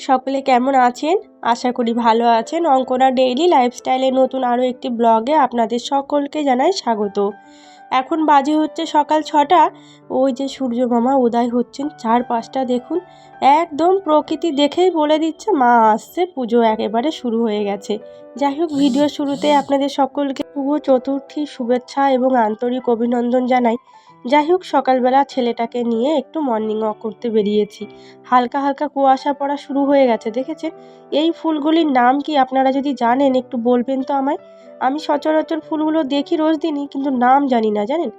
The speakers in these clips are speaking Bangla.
সকলে কেমন আছেন? আশা করি ভালো আছেন। অঙ্কনা ডেইলি লাইফস্টাইলে নতুন আরও একটি ব্লগে আপনাদের সকলকে জানাই স্বাগত। এখন বাজে হচ্ছে সকাল ছটা। ওই যে সূর্য মামা উদয় হচ্ছেন চারপাশটা দেখুন। একদম প্রকৃতি দেখেই বলে দিচ্ছে, মা আসছে, পুজো একেবারে শুরু হয়ে গেছে। যাই হোক, ভিডিও শুরুতে আপনাদের সকলকে শুভ চতুর্থী শুভেচ্ছা এবং আন্তরিক অভিনন্দন জানাই। যাই হোক সকালবেলা ছেলেটাকে নিয়ে একটু মর্নিং ওয়াক করতে বেরিয়েছি। হালকা হালকা কুয়াশা পড়া শুরু হয়ে গেছে, দেখেছেন? এই ফুলগুলির নাম কি আপনারা যদি জানেন, একটু বলবেন তো আমায়? আমি সচরাচর ফুলগুলো দেখি রোজ দিনই, কিন্তু নাম জানি না, জানেন?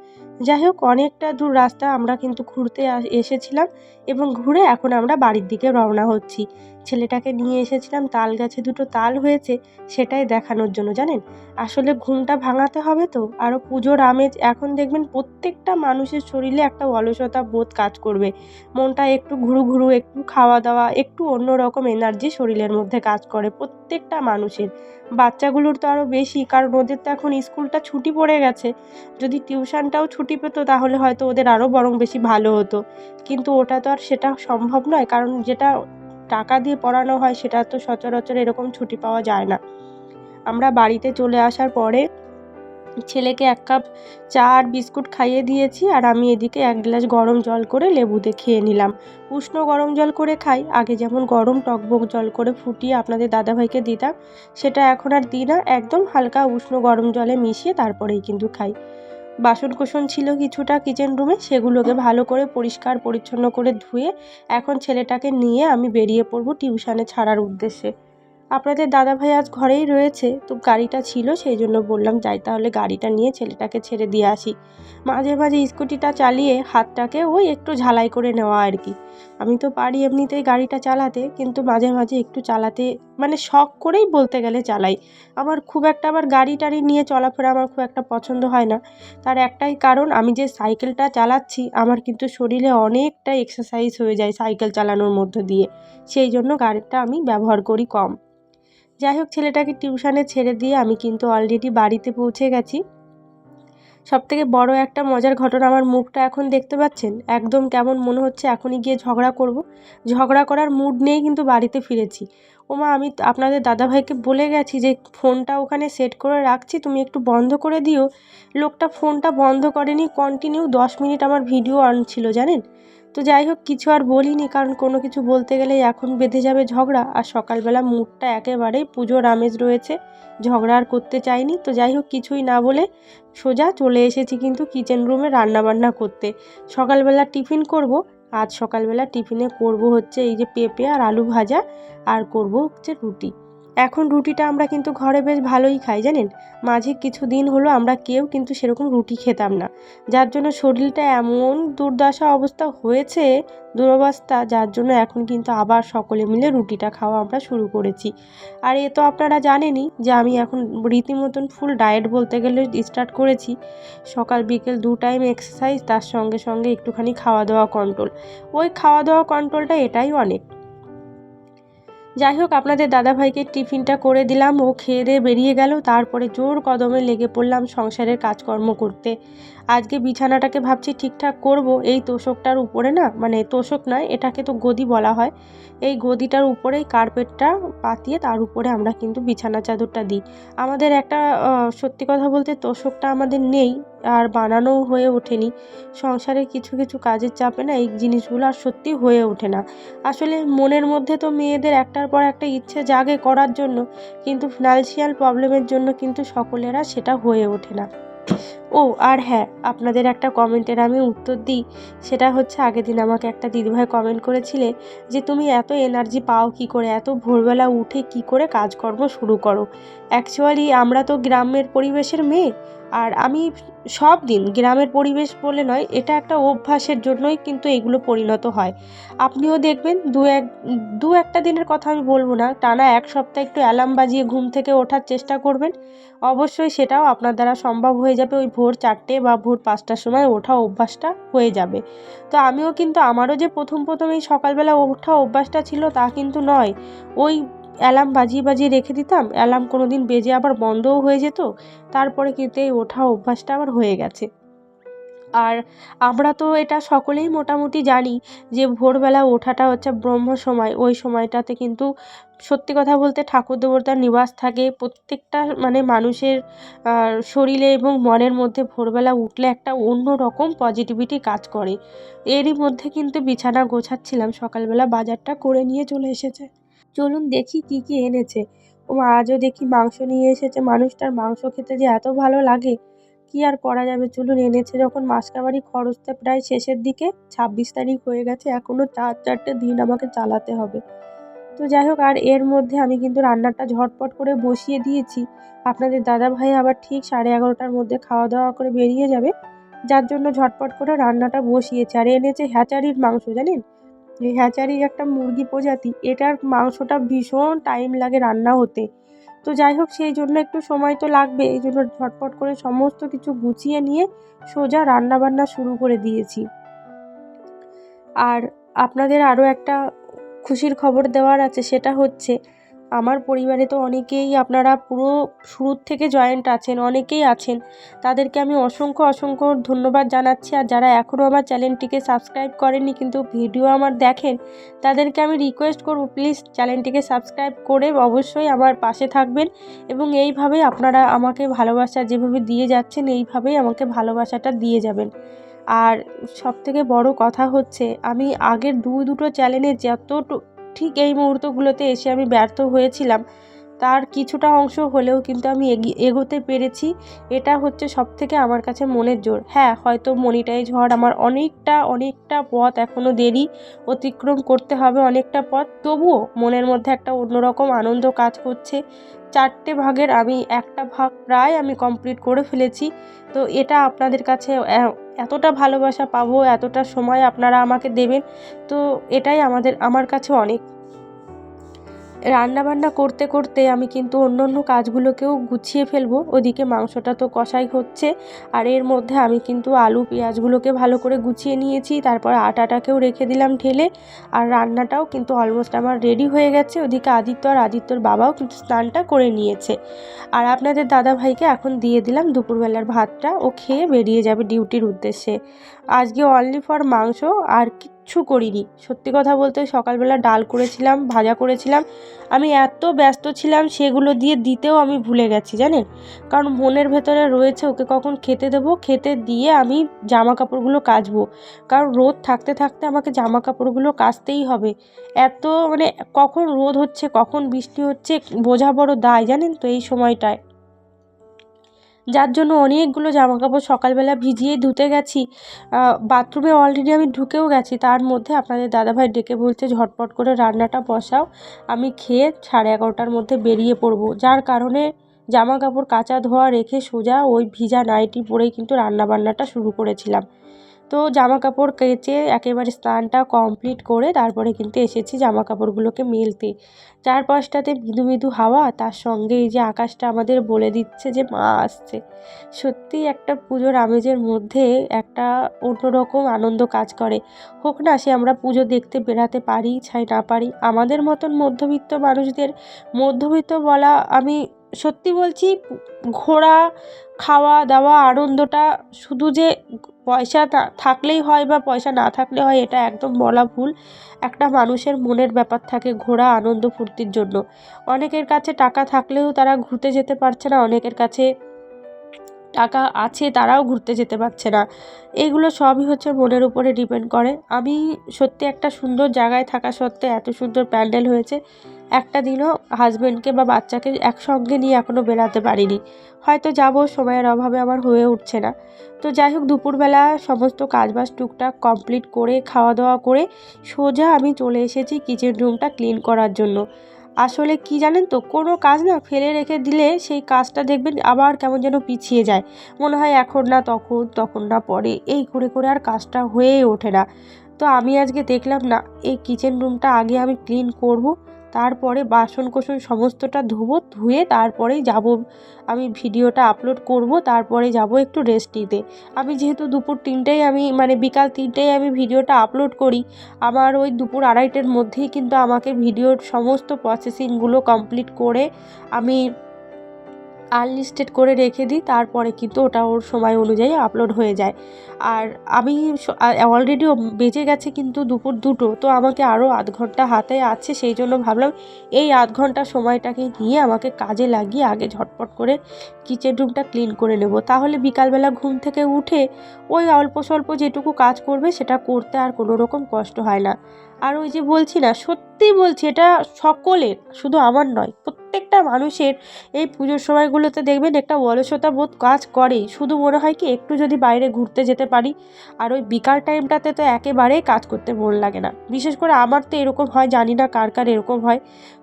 যাই হোক অনেকটা দূর রাস্তা আমরা কিন্তু ঘুরতে এসেছিলাম এবং ঘুরে এখন আমরা বাড়ির দিকে রওনা হচ্ছি। ছেলেটাকে নিয়ে এসেছিলাম, তাল গাছে দুটো তাল হয়েছে, সেটাই দেখানোর জন্য, জানেন? আসলে ঘুমটা ভাঙাতে হবে তো আরও পুজোর আমেজ এখন দেখবেন প্রত্যেকটা মানুষের শরীরে একটা অলসতা বোধ কাজ করবে। মনটা একটু ঘুরু ঘুরু, একটু খাওয়া দাওয়া, একটু অন্যরকম এনার্জি শরীরের মধ্যে কাজ করে প্রত্যেকটা মানুষের। বাচ্চাগুলোর তো আরও বেশি, কারণ ওদের তো এখন স্কুলটা ছুটি পড়ে গেছে। যদি টিউশনটাও ছুটি পেতো, তাহলে হয়তো ওদের আরও বরং বেশি ভালো হতো। কিন্তু ওটা তো আর সেটা সম্ভব নয়, কারণ যেটা টাকা দিয়ে পড়ানো হয়, সেটা তো সচরাচর এরকম ছুটি পাওয়া যায় না। আমরা বাড়িতে চলে আসার পরে ছেলেকে এক কাপ চা আর বিস্কুট খাইয়ে দিয়েছি আর আমি এদিকে এক গ্লাস গরম জল করে লেবুতে খেয়ে নিলাম। উষ্ণ গরম জল করে খাই, আগে যেমন গরম টকবক জল করে ফুটিয়ে আপনাদের দাদাভাইকে দিতাম, সেটা এখন আর দিই না, একদম হালকা উষ্ণ গরম জলে মিশিয়ে তারপরেই কিন্তু খাই। বাসন কোসন ছিল কিছুটা কিচেন রুমে সেগুলোকে ভালো করে পরিষ্কার পরিচ্ছন্ন করে ধুয়ে এখন ছেলেটাকে নিয়ে আমি বেরিয়ে পড়ব টিউশানে ছাড়ার উদ্দেশ্যে। আপনাদের দাদাভাই আজ ঘরেই রয়েছে, তো গাড়িটা ছিল, সেই জন্য বললাম, যাই তাহলে গাড়িটা নিয়ে ছেলেটাকে ছেড়ে দিয়ে আসি। মাঝে মাঝে স্কুটিটা চালিয়ে হাতটাকে ওই একটু ঝালাই করে নেওয়া আর কি। আমি তো পারি এমনিতেই গাড়িটা চালাতে, কিন্তু মাঝে মাঝে একটু চালাতে মানে শখ করেই বলতে গেলে চালাই। আমার খুব একটা আবার গাড়ি টাড়ি নিয়ে চলাফেরা আমার খুব একটা পছন্দ হয় না। তার একটাই কারণ, আমি যে সাইকেলটা চালাচ্ছি, আমার কিন্তু শরীরে অনেকটা এক্সারসাইজ হয়ে যায় সাইকেল চালানোর মধ্য দিয়ে। সেই জন্য গাড়িটা আমি ব্যবহার করি কম। যাই হোক ছেলেটাকে টিউশনে ছেড়ে দিয়ে আমি কিন্তু অলরেডি বাড়িতে পৌঁছে গেছি। সব থেকে বড় একটা মজার ঘটনা আমার মুখটা এখন দেখতে পাচ্ছেন? একদম কেমন মনে হচ্ছে এখনই গিয়ে ঝগড়া করব। ঝগড়া করার মুড নেই কিন্তু বাড়িতে ফিরেছি। ওমা, আমি আপনাদের দাদাভাইকে বলে গেছি যে, ফোনটা ওখানে সেট করে রাখছি, তুমি একটু বন্ধ করে দিও। লোকটা ফোনটা বন্ধ করেনি কন্টিনিউ দশ মিনিট আমার ভিডিও অন ছিল, জানেন? তো যাই হোক, কিছু আর বলিনি, কারণ কোনো কিছু বলতে গেলেই এখন বেঁধে যাবে ঝগড়া। আর সকালবেলা মুডটা একেবারেই পুজোর আমেজ রয়েছে, ঝগড়া আর করতে চাইনি। তো যাই হোক, কিছুই না বলে সোজা চলে এসেছি কিন্তু কিচেন রুমে রান্নাবান্না করতে। সকালবেলা টিফিন করব, আজ সকালবেলা টিফিনে করব হচ্ছে এই যে পেঁপে আর আলু ভাজা, আর করব হচ্ছে রুটি। এখন রুটিটা আমরা কিন্তু ঘরে বেশ ভালোই খাই, জানেন? মাঝে কিছু দিন হলো আমরা কেউ কিন্তু সেরকম রুটি খেতাম না। যার জন্য শরীরটা এমন দুর্দশা অবস্থা হয়েছে, দুরবস্থা, যার জন্য এখন কিন্তু আবার সকলে মিলে রুটিটা খাওয়া আমরা শুরু করেছি। আর এ তো আপনারা জানেনই যে আমি এখন রীতিমতন ফুল ডায়েট বলতে গেলে স্টার্ট করেছি। সকাল, বিকেল দু টাইম এক্সারসাইজ তার সঙ্গে সঙ্গে একটুখানি খাওয়া দাওয়া কন্ট্রোল ওই খাওয়া দাওয়া কন্ট্রোলটা এটাই অনেক। যাই হোক, আপনাদের দাদাভাইকে টিফিনটা করে দিলাম, ও খেয়ে দিয়ে বেরিয়ে গেল। তারপরে জোর কদমে লেগে পড়লাম সংসারের কাজকর্ম করতে। আজকে বিছানাটাকে ভাবছি ঠিকঠাক করব। এই তোষকটার উপরে না মানে তোষক নয়, এটাকে তো গদি বলা হয়। এই গদিটার উপরেই কার্পেটটা পাতিয়ে তার উপরে আমরা কিন্তু বিছানা চাদরটা দিই। আমাদের একটা সত্যি কথা বলতে তোষকটা আমাদের নেই, আর বানানোও হয়ে ওঠেনি। সংসারে কিছু কিছু কাজের চাপে না এই জিনিসগুলো আর সত্যি হয়ে ওঠে না। আসলে মনের মধ্যে তো মেয়েদের একটার পর একটা ইচ্ছে জাগে করার জন্য, কিন্তু ফিনান্সিয়াল প্রবলেমের জন্য কিন্তু সকলেরা সেটা হয়ে ওঠে না। ও, আর হ্যাঁ আপনাদের একটা কমেন্টের আমি উত্তর দিই। সেটা হচ্ছে, আগের দিন আমাকে একটা দিদিভাই কমেন্ট করেছিলে যে, তুমি এত এনার্জি পাও কি করে? এত ভোরবেলা উঠে কি করে কাজকর্ম শুরু করো? অ্যাকচুয়ালি আমরা তো গ্রামের পরিবেশের মেয়ে। আর আমি সব দিন গ্রামের পরিবেশ বলে নয়, এটা একটা অভ্যাসের জন্যই কিন্তু এগুলো পরিণত হয়। আপনিও দেখবেন, দু এক, দু একটা দিনের কথা আমি বলব না, টানা এক সপ্তাহ একটু অ্যালার্ম বাজিয়ে ঘুম থেকে ওঠার চেষ্টা করবেন। অবশ্যই সেটাও আপনার দ্বারা সম্ভব হয়ে যাবে ওই ভোর চারটে বা ভোর পাঁচটার সময় ওঠা অভ্যাসটা হয়ে যাবে। তো আমিও কিন্তু, আমারও যে প্রথম প্রথম এই সকালবেলা ওঠা অভ্যাসটা ছিল তা কিন্তু নয়। ওই অ্যালার্ম বাজিয়ে বাজিয়ে রেখে দিতাম, অ্যালার্ম কোনো দিন বেজে আবার বন্ধও হয়ে যেত, তারপরে কিন্তু এই ওঠা অভ্যাসটা আবার হয়ে গেছে। আর আমরা তো এটা সকলেই মোটামুটি জানি যে ভোরবেলা ওঠাটা হচ্ছে ব্রহ্ম সময়। ওই সময়টাতে কিন্তু সত্যি কথা বলতে ঠাকুর দেবতার নিবাস থাকে। প্রত্যেকটা মানে মানুষের শরীরে এবং মনের মধ্যে ভোরবেলা উঠলে একটা অন্য রকম পজিটিভিটি কাজ করে। এরই মধ্যে কিন্তু বিছানা গোছাচ্ছিলাম। সকালবেলা বাজারটা করে নিয়ে চলে এসেছে। চলুন দেখি কী কী এনেছে। ও আজও দেখি মাংস নিয়ে এসেছে। মানুষটার মাংস খেতে যে এত ভালো লাগে। কী আর করা যাবে? চলুন, এনেছে যখন মাসকাবারি খরচটা প্রায় শেষের দিকে। ছাব্বিশ তারিখ হয়ে গেছে এখনও চার, চারটে দিন আমাকে চালাতে হবে। তো যাই হোক, আর এর মধ্যে আমি কিন্তু রান্নাটা ঝটপট করে বসিয়ে দিয়েছি। আপনাদের দাদা ভাই আবার ঠিক সাড়ে এগারোটার মধ্যে খাওয়া দাওয়া করে বেরিয়ে যাবে। যার জন্য ঝটপট করে রান্নাটা বসিয়েছে। আর এনেছে হ্যাচারির মাংস, জানেন? এই হ্যাচারির একটা মুরগি প্রজাতি, এটার মাংসটা ভীষণ টাইম লাগে রান্না হতে। তো যাই হোক, সেই জন্য একটু সময় তো লাগবে। এই জন্য ঝটপট করে সমস্ত কিছু গুছিয়ে নিয়ে সোজা রান্না বান্না শুরু করে দিয়েছি। আর আপনাদের আরও একটা খুশির খবর দেওয়ার আছে, সেটা হচ্ছে আমার পরিবারে তো অনেকেই আপনারা পুরো শুরুর থেকে জয়েন্ট আছেন, অনেকেই আছেন। তাদেরকে আমি অসংখ্য অসংখ্য ধন্যবাদ জানাচ্ছি। আর যারা এখনও আমার চ্যানেলটিকে সাবস্ক্রাইব করেননি কিন্তু ভিডিও আমার দেখেন, তাদেরকে আমি রিকোয়েস্ট করব প্লিজ চ্যানেলটিকে সাবস্ক্রাইব করে অবশ্যই আমার পাশে থাকবেন এবং এইভাবেই আপনারা আমাকে ভালোবাসা যেভাবে দিয়ে যাচ্ছেন, এইভাবেই আমাকে ভালোবাসাটা দিয়ে যাবেন। আর সবথেকে বড় কথা হচ্ছে, আমি আগের দু দুটো চ্যানেলে যতটুকু ঠিক এই মুহূর্তগুলোতে এসে আমি ব্যর্থ হয়েছিলাম। তার কিছুটা অংশ হলেও কিন্তু আমি এগোতে পেরেছি। এটা হচ্ছে সব থেকে আমার কাছে মনের জোর। হ্যাঁ হয়তো মনিটাইজ হওয়ার আমার অনেকটা অনেকটা পথ এখনও দেরি। অতিক্রম করতে হবে অনেকটা পথ। তবুও মনের মধ্যে একটা অন্যরকম আনন্দ কাজ করছে। চারটে ভাগের আমি একটা ভাগ প্রায় আমি কমপ্লিট করে ফেলেছি। তো এটা আপনাদের কাছে এতটা ভালোবাসা পাবো, এতটা সময় আপনারা আমাকে দেবেন। তো এটাই আমাদের, আমার কাছে অনেক রান্নাবান্না করতে করতে আমি কিন্তু অন্য অন্য কাজগুলোকেও গুছিয়ে ফেলব। ওদিকে মাংসটা তো কষাই হচ্ছে। আর এর মধ্যে আমি কিন্তু আলু, পেঁয়াজগুলোকে ভালো করে গুছিয়ে নিয়েছি। তারপর আটাটাকেও রেখে দিলাম ঢেলে। আর রান্নাটাও কিন্তু অলমোস্ট আমার রেডি হয়ে গেছে। ওদিকে আদিত্য আর আদিত্যর বাবাও কিন্তু স্নানটা করে নিয়েছে। আর আপনাদের দাদা ভাইকে এখন দিয়ে দিলাম দুপুরবেলার ভাতটা। ও খেয়ে বেরিয়ে যাবে ডিউটির উদ্দেশ্যে। আজকে অনলি ফর মাংস আর কিচ্ছু করিনি। সত্যি কথা বলতে সকালবেলা ডাল করেছিলাম, ভাজা করেছিলাম। আমি এত ব্যস্ত ছিলাম, সেগুলো দিয়ে দিতেও আমি ভুলে গেছি, জানেন? কারণ মনের ভেতরে রয়েছে, ওকে কখন খেতে দেবো? খেতে দিয়ে আমি জামা কাপড়গুলো কাচবো। কারণ রোদ থাকতে থাকতে আমাকে জামা কাপড়গুলো কাচতেই হবে। এত মানে কখন রোদ হচ্ছে, কখন বৃষ্টি হচ্ছে, বোঝা বড় দায়, জানেন তো, এই সময়টায়। যার জন্য অনেকগুলো জামাকাপড় সকালবেলা ভিজিয়ে ধুতে গেছি। বাথরুমে অলরেডি আমি ঢুকেও গেছি। তার মধ্যে আপনাদের দাদাভাই ডেকে বলছে, ঝটপট করে রান্নাটা বসাও। আমি খেয়ে সাড়ে এগারোটার মধ্যে বেরিয়ে পড়ব। যার কারণে জামা কাপড় কাচা ধোয়া রেখে সোজা ওই ভিজা নাইটি পরেই কিন্তু রান্নাবান্নাটা শুরু করেছিলাম। তো জামা কাপড় কেচে একেবারে স্নানটা কমপ্লিট করে তারপরে কিন্তু এসেছি জামা কাপড়গুলোকে মেলতে। চারপাশটাতে মৃদু মৃদু হাওয়া, তার সঙ্গে এই যে আকাশটা আমাদের বলে দিচ্ছে যে মা আসছে। সত্যিই একটা পুজোর আমেজের মধ্যে একটা অন্যরকম আনন্দ কাজ করে। হোক না, সে আমরা পুজো দেখতে বেরাতে পারি, ছাই না পারি, আমাদের মতন মধ্যবিত্ত মানুষদের মধ্যবিত্ত বলা আমি সত্যি বলছি ঘোরা খাওয়া দাওয়া, আনন্দটা শুধু যে পয়সা থাকলেই হয় বা পয়সা না থাকলে হয়, এটা একদম বলা ভুল। একটা মানুষের মনের ব্যাপার থাকে ঘোরা আনন্দ, ফুর্তির জন্য। অনেকের কাছে টাকা থাকলেও তারা ঘুরতে যেতে পারছে না, অনেকের কাছে টাকা আছে তারাও ঘুরতে যেতে পারছে না। এগুলো সবই হচ্ছে মনের উপরে ডিপেন্ড করে। আমি সত্যি একটা সুন্দর জায়গায় থাকা সত্ত্বে এত সুন্দর প্যান্ডেল হয়েছে, একটা দিনও হাজব্যান্ডকে বা বাচ্চাকে একসঙ্গে নিয়ে এখনও বেরাতে পারিনি। হয়তো যাব, সময়ের অভাবে আমার হয়ে উঠছে না। তো যাই হোক, দুপুরবেলা সমস্ত কাজবাজ টুকটাক কমপ্লিট করে খাওয়া দাওয়া করে সোজা আমি চলে এসেছি কিচেন রুমটা ক্লিন করার জন্য। আসলে কি জানেন তো, কোনো কাজ না ফেলে রেখে দিলে সেই কাজটা দেখবেন আবার কেমন যেন পিছিয়ে যায়। মনে হয় এখন না তখন তখন না পরে। এই করে করে আর কাজটা হয়ে ওঠে না। তো আমি আজকে দেখলাম না, এই কিচেন রুমটা আগে আমি ক্লিন করব। তারপরে বাসন কোসন সমস্তটা ধোবো, ধুয়ে তারপরেই যাব। আমি ভিডিওটা আপলোড করব, তারপরে যাব একটু রেস্ট নিতে। আমি যেহেতু দুপুর তিনটেই আমি মানে বিকাল তিনটেই আমি ভিডিওটা আপলোড করি, আমার ওই দুপুর আড়াইটের মধ্যেই কিন্তু আমাকে ভিডিওর সমস্ত প্রসেসিংগুলো কমপ্লিট করে আমি আনলিস্টেড করে রেখে দিই, তারপরে কিন্তু ওটা ওর সময় অনুযায়ী আপলোড হয়ে যায়। আর আমি অলরেডি বেজে গেছে কিন্তু দুপুর দুটো, তো আমাকে আরও আধ ঘণ্টা হাতে আছে, সেই জন্য ভাবলাম এই আধ ঘণ্টা সময়টাকে নিয়ে আমাকে কাজে লাগিয়ে আগে ঝটপট করে কিচেন রুমটা ক্লিন করে নেব। তাহলে বিকালবেলা ঘুম থেকে উঠে ওই অল্প স্বল্প যেটুকু কাজ করবে, সেটা করতে আর কোনো রকম কষ্ট হয় না। আর ওই যে বলছি না, সত্যি বলছি এটা সকলের, শুধু আমার নয়, প্রত্যেকটা মানুষের এই পুজোর সময়গুলোতে দেখবেন একটা অলসতা বোধ কাজ করে শুধু মনে হয় কি, একটু যদি বাইরে ঘুরতে যেতে পারি, আর ওই বিকাল টাইমটাতে তো একেবারেই কাজ করতে মন লাগে না। বিশেষ করে আমার তো এরকম হয়, জানি না কার কার এরকম হয়।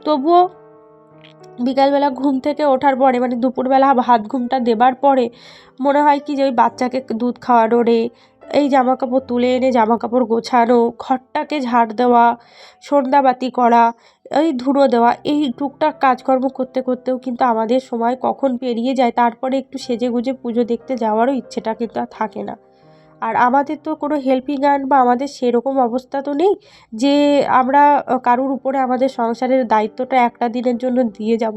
তবুও বিকালবেলা ঘুম থেকে ওঠার পরে মানে দুপুরবেলা ভাত ঘুমটা দেবার পরে, মনে হয় কি যে ওই বাচ্চাকে দুধ খাওয়ানো রে এই জামা কাপড় তুলে এনে জামা কাপড় গোছানো, ঘরটাকে ঝাড় দেওয়া, সন্ধ্যাবাতি করা, এই ধুনো দেওয়া, এই টুকটাক কাজকর্ম করতে করতেও কিন্তু আমাদের সময় কখন পেরিয়ে যায়, তারপরে একটু সেজে গুজে পুজো দেখতে যাওয়ারও ইচ্ছেটা কিন্তু আর থাকে না। আর আমাদের তো কোনো হেল্পিং হ্যান্ড বা আমাদের সেরকম অবস্থা তো নেই যে আমরা কারুর উপরে আমাদের সংসারের দায়িত্বটা একটা দিনের জন্য দিয়ে যাব,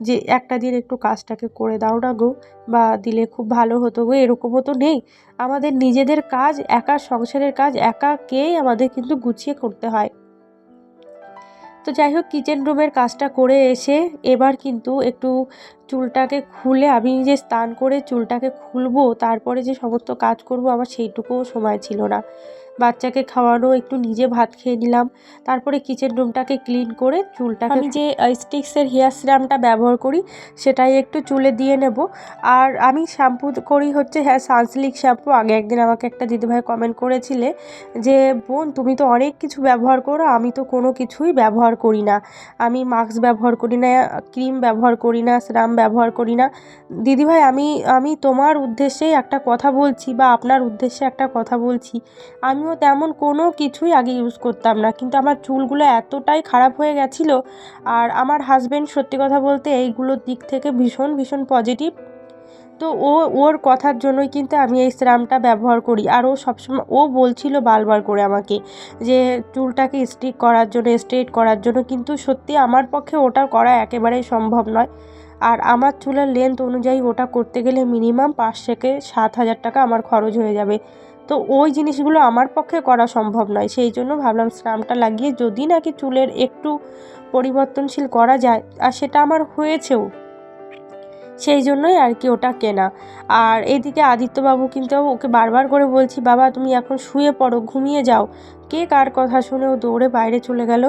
যে একটা দিন একটু কাজটাকে করে দাও না গো, বা দিলে খুব ভালো হতো গো, এরকমও তো নেই। আমাদের নিজেদের কাজ, একা সংসারের কাজ, একাকেই আমাদের কিন্তু গুছিয়ে করতে হয়। তো যাই হোক কিচেন রুমের কাজটা করে এসে এবার কিন্তু একটু চুলটাকে খুলে আমি যে স্নান করে চুলটাকে খুলবো, তারপরে যে সমস্ত কাজ করব, আমার সেইটুকুও সময় ছিল না। বাচ্চাকে খাওয়ানো, একটু নিজে ভাত খেয়ে নিলাম। তারপরে কিচেন রুমটাকে ক্লিন করে চুলটাকে আমি যে স্টিক্সের হেয়ার সিরামটা ব্যবহার করি, সেটাই একটু চুলে দিয়ে নেব। আর আমি শ্যাম্পু করি হচ্ছে হ্যাঁ সানসিল্ক শ্যাম্পু আগে একদিন আমাকে একটা দিদিভাই কমেন্ট করেছিলে যে, বোন, তুমি তো অনেক কিছু ব্যবহার করো, আমি তো কোনো কিছুই ব্যবহার করি না। আমি মাস্ক ব্যবহার করি না ক্রিম ব্যবহার করি না সিরাম ব্যবহার করি না। দিদিভাই, আমি আমি তোমার উদ্দেশ্যেই একটা কথা বলছি বা আপনার উদ্দেশ্যে একটা কথা বলছি। আমি আমিও তেমন কোনো কিছুই আগে ইউজ করতাম না। কিন্তু আমার চুলগুলো এতটাই খারাপ হয়ে গেছিল আর আমার হাজব্যান্ড সত্যি কথা বলতে এইগুলোর দিক থেকে ভীষণ ভীষণ পজিটিভ তো ও, ওর কথার জন্যই কিন্তু আমি এই সিরামটা ব্যবহার করি। আর ও সবসময়, ও বলছিল বারবার করে আমাকে যে চুলটাকে স্ট্রিক করার জন্য স্ট্রেট করার জন্য। কিন্তু সত্যি আমার পক্ষে ওটা করা একেবারেই সম্ভব নয়। আর আমার চুলের লেন্থ অনুযায়ী ওটা করতে গেলে মিনিমাম পাঁচ থেকে সাত হাজার টাকা আমার খরচ হয়ে যাবে। তো ওই জিনিসগুলো আমার পক্ষে করা সম্ভব নয়। সেই জন্য ভাবলাম স্নামটা লাগিয়ে যদি নাকি চুলের একটু পরিবর্তনশীল করা যায়, আর সেটা আমার হয়েছেও, সেই জন্যই আর কি ওটা কেনা। আর এদিকে আদিত্যবাবু কিন্তু ওকে বারবার করে বলছি, বাবা, তুমি এখন শুয়ে পড়ো, ঘুমিয়ে যাও। কে কার কথা শুনে ও দৌড়ে বাইরে চলে গেল।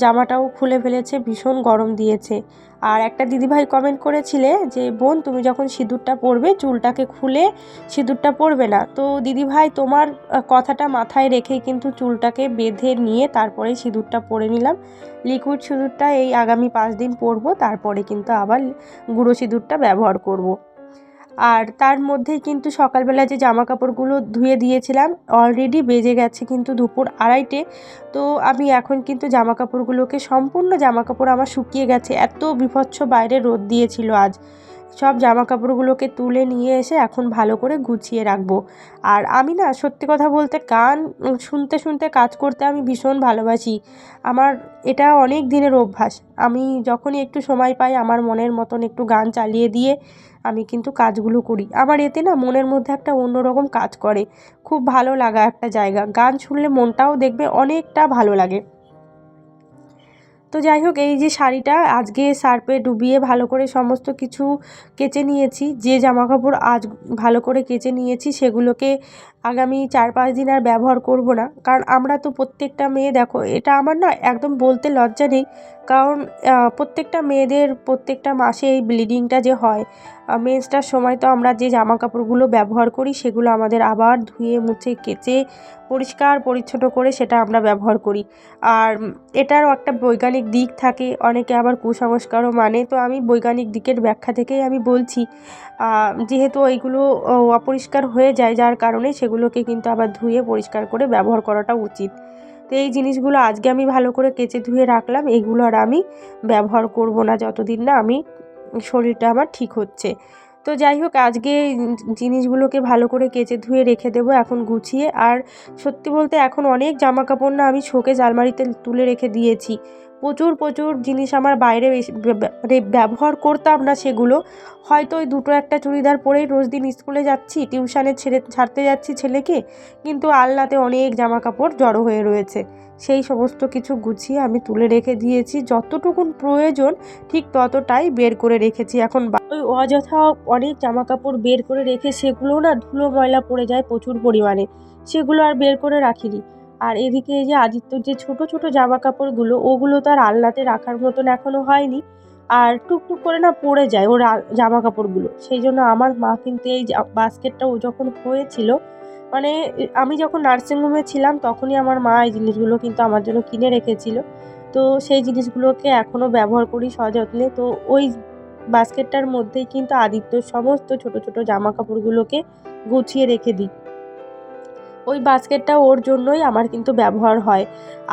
জামাটাও খুলে ফেলেছে, ভীষণ গরম দিয়েছে। আর একটা দিদিভাই কমেন্ট করেছিলে যে, বোন, তুমি যখন সিঁদুরটা পরবে, চুলটাকে খুলে সিঁদুরটা পরবে না তো দিদিভাই, তোমার কথাটা মাথায় রেখে কিন্তু চুলটাকে বেঁধে নিয়ে তারপরে সিঁদুরটা পরে নিলাম লিকুইড সিঁদুরটা এই আগামী পাঁচ দিন পরবো, তারপরে কিন্তু আবার গুঁড়ো সিঁদুরটা ব্যবহার করব। আর তার মধ্যেই কিন্তু সকালবেলা যে জামা কাপড়গুলো ধুয়ে দিয়েছিলাম অলরেডি বেজে গেছে কিন্তু দুপুর আড়াইটে। তো আমি এখন কিন্তু জামা কাপড়গুলোকে সম্পূর্ণ জামা কাপড় আমার শুকিয়ে গেছে। এত বিভৎস বাইরে রোদ দিয়েছিল আজ। সব জামা কাপড়গুলোকে তুলে নিয়ে এসে এখন ভালো করে গুছিয়ে রাখব। আর আমি না, সত্যি কথা বলতে গান শুনতে শুনতে কাজ করতে আমি ভীষণ ভালোবাসি। আমার এটা অনেক দিনের অভ্যাস। আমি যখনই একটু সময় পাই, আমার মনের মতন একটু গান চালিয়ে দিয়ে আমি কিন্তু কাজগুলো করি। আমার এতে না মনের মধ্যে একটা অন্যরকম কাজ করে। খুব ভালো লাগা একটা জায়গা। গান শুনলে মনটাও দেখবে অনেকটা ভালো লাগে। তো যাই হোক, এই যে শাড়িটা আজকে সার্পে ডুবিয়ে ভালো করে সমস্ত কিছু কেচে নিয়েছি। যে জামা কাপড় আজ ভালো করে কেচে নিয়েছি, সেগুলোকে আগামী চার পাঁচ দিন আর ব্যবহার করব না। কারণ আমরা তো প্রত্যেকটা মেয়ে দেখো, এটা আমার না একদম বলতে লজ্জা নেই। কারণ প্রত্যেকটা মেয়েদের প্রত্যেকটা মাসে এই ব্লিডিংটা যে হয় মেন্সটার সময় তো আমরা যে জামা কাপড়গুলো ব্যবহার করি, সেগুলো আমাদের আবার ধুয়ে, মুছে, কেচে, পরিষ্কার, পরিচ্ছন্ন করে সেটা আমরা ব্যবহার করি। আর এটারও একটা বৈজ্ঞানিক দিক থাকে, অনেকে আবার কুসংস্কারও মানে। তো আমি বৈজ্ঞানিক দিকের ব্যাখ্যা থেকেই আমি বলছি যেহেতু এইগুলো অপরিষ্কার হয়ে যায় যার কারণে সেগুলোকে কিন্তু আবার ধুয়ে পরিষ্কার করে ব্যবহার করাটা উচিত। তো এই জিনিসগুলো আজকে আমি ভালো করে কেচে ধুয়ে রাখলাম, এগুলো আর আমি ব্যবহার করব না যতদিন না আমি শরীরটা আমার ঠিক হচ্ছে। তো যাই হোক, আজকে জিনিসগুলোকে ভালো করে কেচে ধুয়ে রেখে দেবো এখন গুছিয়ে। আর সত্যি বলতে এখন অনেক জামা কাপড় না আমি শোকেজ আলমারিতে তুলে রেখে দিয়েছি। প্রচুর প্রচুর জিনিস আমার বাইরে মানে ব্যবহার করতাম না সেগুলো। হয়তো ওই দুটো একটা চুড়িদার পরেই রোজ দিন স্কুলে যাচ্ছি টিউশানে ছেড়ে, ছাড়তে যাচ্ছি ছেলেকে, কিন্তু আলনাতে অনেক জামা কাপড় জড়ো হয়ে রয়েছে। সেই সমস্ত কিছু গুছিয়ে আমি তুলে রেখে দিয়েছি। যতটুকুন প্রয়োজন, ঠিক ততটাই বের করে রেখেছি। এখন ওই অযথা অনেক জামা কাপড় বের করে রেখে সেগুলো না ধুলো ময়লা পড়ে যায় প্রচুর পরিমাণে। সেগুলো আর বের করে রাখিনি। আর এদিকে এই যে আদিত্যর যে ছোট ছোট জামা কাপড়গুলো, ওগুলো তো আর আলনাতে রাখার মতন এখনও হয়নি। আর টুকটুক করে না পড়ে যায় ওর জামা কাপড়গুলো। সেই জন্য আমার মা কিন্তু এই বাস্কেটটা ও যখন হয়েছিল মানে আমি যখন নার্সিংহোমে ছিলাম তখনই আমার মা এই জিনিসগুলো কিন্তু আমার জন্য কিনে রেখেছিল। তো সেই জিনিসগুলোকে এখনও ব্যবহার করি সযত্নে। তো ওই বাস্কেটটার মধ্যেই কিন্তু আদিত্যর সমস্ত ছোট ছোট জামা কাপড়গুলোকে গুছিয়ে রেখে দিই। ওই বাস্কেটটা ওর জন্যই আমার কিন্তু ব্যবহার হয়।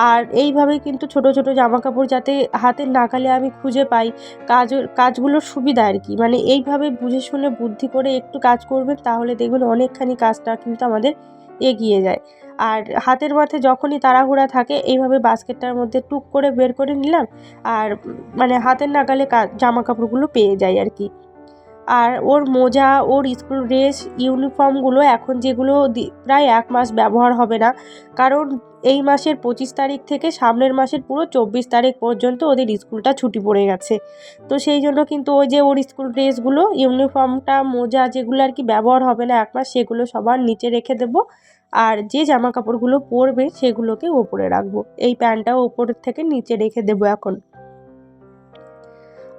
আর এইভাবেই কিন্তু ছোট ছোট জামা কাপড় যাতে হাতের নাকালে আমি খুঁজে পাই, কাজ, কাজগুলোর সুবিধা আর কি। মানে এইভাবে বুঝে শুনে বুদ্ধি করে একটু কাজ করবেন, তাহলে দেখবেন অনেকখানি কাজটা কিন্তু আমাদের এগিয়ে যায়। আর হাতের মাথায় যখনই তাড়াহুড়া থাকে, এইভাবে বাস্কেটটার মধ্যে টুক করে বের করে নিলাম, আর মানে হাতের নাগালে জামা কাপড়গুলো পেয়ে যায় আর কি। আর ওর মোজা, ওর স্কুল ড্রেস ইউনিফর্মগুলো এখন যেগুলো প্রায় এক মাস ব্যবহার হবে না। কারণ এই মাসের পঁচিশ তারিখ থেকে সামনের মাসের পুরো চব্বিশ তারিখ পর্যন্ত ওদের স্কুলটা ছুটি পড়ে গেছে। তো সেই জন্য কিন্তু ওই যে ওর স্কুল ড্রেসগুলো ইউনিফর্মটা মোজা যেগুলো আর কি ব্যবহার হবে না এক মাস, সেগুলো সবার নিচে রেখে দেবো। আর যে জামা কাপড়গুলো পরবে, সেগুলোকে ওপরে রাখব। এই প্যান্টটাও ওপরের থেকে নিচে রেখে দেবো এখন।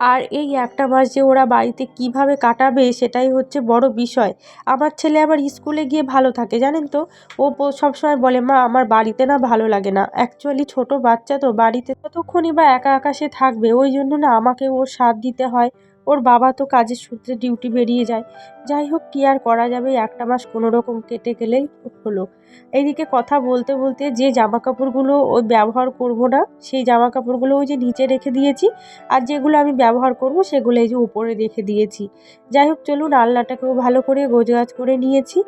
আর এই একটা মাস যে ওরা বাড়িতে কীভাবে কাটাবে সেটাই হচ্ছে বড় বিষয়। আমার ছেলে আবার স্কুলে গিয়ে ভালো থাকে, জানেন তো? ও সবসময় বলে, মা, আমার বাড়িতে না ভালো লাগে না। অ্যাকচুয়ালি ছোট বাচ্চা তো, বাড়িতে ততক্ষণই বা একা আকাশে থাকবে। ওই জন্য না আমাকে ওর সাথ দিতে হয়। ওর বাবা তো কাজের সূত্রে ডিউটি বেরিয়ে যায়। যাই হোক, কী আর করা যাবে? একটা মাস কোনো রকম কেটে গেলেই হলো। এইদিকে কথা বলতে বলতে যে জামা কাপড়গুলো ওই ব্যবহার করব না, সেই জামা কাপড়গুলো ওই যে নিচে রেখে দিয়েছি আর যেগুলো আমি ব্যবহার করব সেগুলো এই যে উপরে রেখে দিয়েছি। যাই হোক, চলুন আলনাটাকেও ভালো করে গোজগাছ করে নিয়েছি।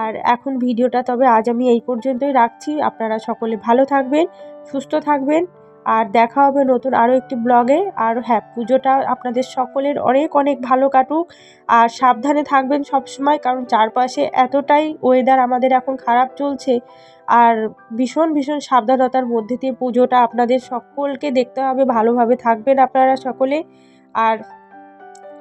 আর এখন ভিডিওটা তবে আজ আমি এই পর্যন্তই রাখছি। আপনারা সকলে ভালো থাকবেন, সুস্থ থাকবেন। আর দেখা হবে নতুন আরও একটি ব্লগে। আর হ্যাঁ পুজোটা আপনাদের সকলের অনেক অনেক ভালো কাটুক। আর সাবধানে থাকবেন সব সময় কারণ চারপাশে এতটাই ওয়েদার আমাদের এখন খারাপ চলছে। আর ভীষণ ভীষণ সাবধানতার মধ্যে দিয়ে পুজোটা আপনাদের সকলকে দেখতে হবে, ভালোভাবে থাকবেন আপনারা সকলে। আর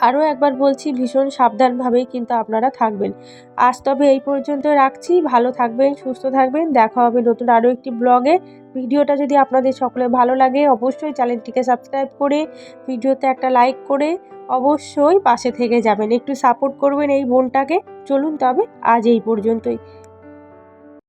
আরও একবার বলছি, ভীষণ সাবধানভাবেই কিন্তু আপনারা থাকবেন। আজ তবে এই পর্যন্ত রাখছি। ভালো থাকবেন, সুস্থ থাকবেন। দেখা হবে নতুন আরও একটি ব্লগে। ভিডিওটা যদি আপনাদের সকলে ভালো লাগে, অবশ্যই চ্যানেলটিকে সাবস্ক্রাইব করে, ভিডিওতে একটা লাইক করে অবশ্যই পাশে থেকে যাবেন। একটু সাপোর্ট করবেন এই বোনটাকে। চলুন তবে আজ এই পর্যন্তই।